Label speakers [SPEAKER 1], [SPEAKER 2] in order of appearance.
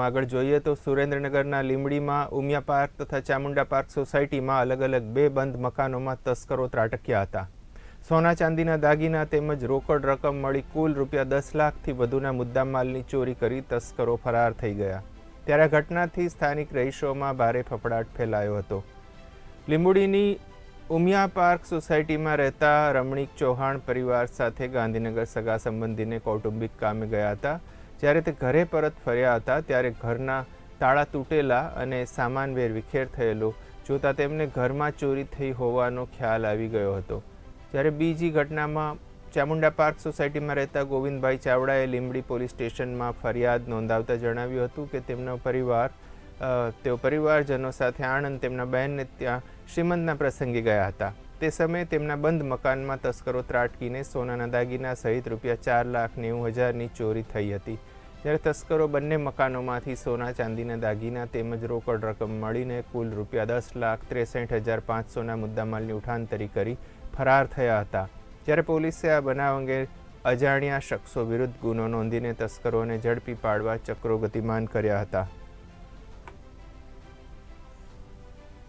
[SPEAKER 1] સમાચારોમાં આગળ જોઈએ તો સુરેન્દ્રનગરના લીંબડીમાં ઉમિયા પાર્ક તથા ચામુંડા પાર્ક સોસાયટીમાં અલગ અલગ બે બંધ મકાનોમાં તસ્કરો ત્રાટક્યા હતા. સોના ચાંદીના દાગીના તેમજ રોકડ રકમ મળી કુલ રૂપિયા દસ લાખથી વધુના મુદ્દામાલની ચોરી કરી તસ્કરો ફરાર થઈ ગયા. ત્યારે ઘટનાથી સ્થાનિક રહીશોમાં ભારે ફફડાટ ફેલાયો હતો. લીંબુડીની ઉમિયા પાર્ક સોસાયટીમાં રહેતા રમણીક ચૌહાણ પરિવાર સાથે ગાંધીનગર સગા સંબંધીને કૌટુંબિક કામે ગયા હતા. જ્યારે તે ઘરે પરત ફર્યા હતા, ત્યારે ઘરના તાળા તૂટેલા અને સામાન વેરવિખેર થયેલો જોતાં તેમને ઘરમાં ચોરી થઈ હોવાનો ખ્યાલ આવી ગયો હતો. જ્યારે બીજી ઘટનામાં ચામુંડા પાર્ક સોસાયટીમાં રહેતા ગોવિંદભાઈ ચાવડાએ લીંબડી પોલીસ સ્ટેશનમાં ફરિયાદ નોંધાવતા જણાવ્યું હતું કે તેમનો પરિવાર તેઓ પરિવારજનો સાથે આણંદ તેમના બહેનને ત્યાં શ્રીમંતના પ્રસંગે ગયા હતા. તે સમયે તેમના બંધ મકાનમાં તસ્કરો ત્રાટકીને સોનાના દાગીના સહિત રૂપિયા ચાર લાખ નેવું હજારની ચોરી થઈ હતી. જ્યારે તસ્કરો બંને મકાનોમાંથી સોના, ચાંદીના દાગીના તેમજ રોકડ રકમ મળીને કુલ રૂપિયા દસ લાખ ત્રેસઠ હજાર પાંચસોના મુદ્દામાલની ઉઠાંતરી કરી ફરાર થયા હતા. જ્યારે પોલીસે આ બનાવ અંગે અજાણ્યા શખ્સો વિરુદ્ધ ગુનો નોંધીને તસ્કરોને ઝડપી પાડવા ચક્રો ગતિમાન કર્યા હતા.